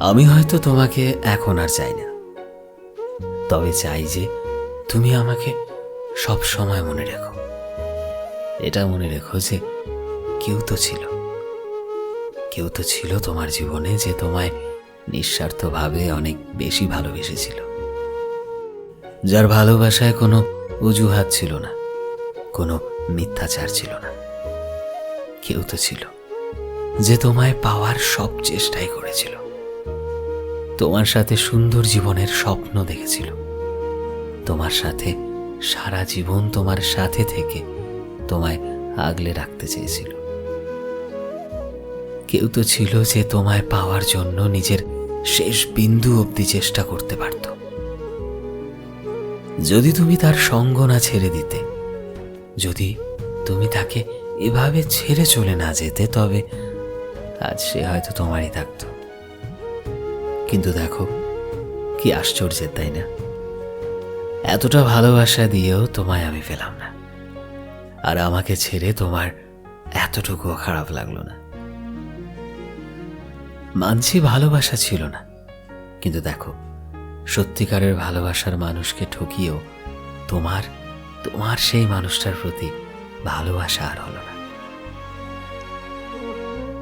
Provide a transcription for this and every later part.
আমি হয়তো তোমাকে এখন আর চাই না। তবে চাই যে তুমি আমাকে সব সময় মনে রেখো। এটা মনে রেখো যে কেউ তো ছিল। কেউ তো ছিল তোমার জীবনে যে তোমায় নিঃস্বার্থভাবে অনেক বেশি ভালোবেসেছিল। যার ভালোবাসায় কোনো অজুহাত ছিল না, কোনো মিথ্যাচার ছিল না। কেউ তো ছিল যে তোমায় পাওয়ার সব চেষ্টাই করেছিল। তোমার সাথে সুন্দর জীবনের স্বপ্ন দেখেছিল। তোমার সাথে সারা জীবন তোমার সাথে থেকে তোমায় আগলে রাখতে চেয়েছিল। কেউ তো ছিল যে তোমায় পাওয়ার জন্য নিজের শেষ বিন্দু অবধি চেষ্টা করতে পারত। যদি তুমি তার সঙ্গ না ছেড়ে দিতে, যদি তুমি তাকে এভাবে ছেড়ে চলে না যেতে, তবে আজ সে হয়তো তোমারই থাকতো। কিন্তু দেখো, কি আশ্চর্যের, তাই না? এতটা ভালোবাসা দিয়েও তোমায় আমি পেলাম না। আর আমাকে ছেড়ে তোমার এতটুকুও খারাপ লাগল না। মানছি ভালোবাসা ছিল না, কিন্তু দেখো, সত্যিকারের ভালোবাসার মানুষকে ঠকিয়েও তোমার তোমার সেই মানুষটার প্রতি ভালোবাসা আর হলো না।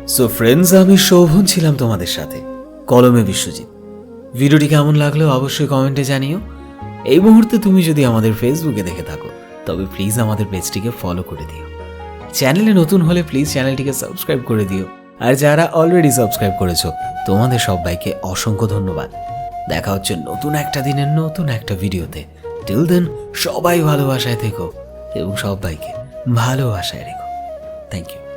সো ফ্রেন্ডস আমি শোভন ছিলাম তোমাদের সাথে। কলমে বিশ্বজিৎ। ভিডিওটি কেমন লাগল অবশ্যই কমেন্টে জানিও। এই মুহূর্তে তুমি যদি আমাদের ফেসবুকে দেখে থাকো, তবে প্লিজ আমাদের পেজটিকে ফলো করে দিও। চ্যানেলে নতুন হলে প্লিজ চ্যানেলটিকে সাবস্ক্রাইব করে দিও। আর যারা অলরেডি সাবস্ক্রাইব করেছ, তোমাদের সবাইকে অসংখ্য ধন্যবাদ। দেখা হচ্ছে নতুন একটা দিনের নতুন একটা ভিডিওতে। টিল দেন সবাই ভালোবাসায় থেকো এবং সবাইকে ভালোবাসায় রেখো। Thank you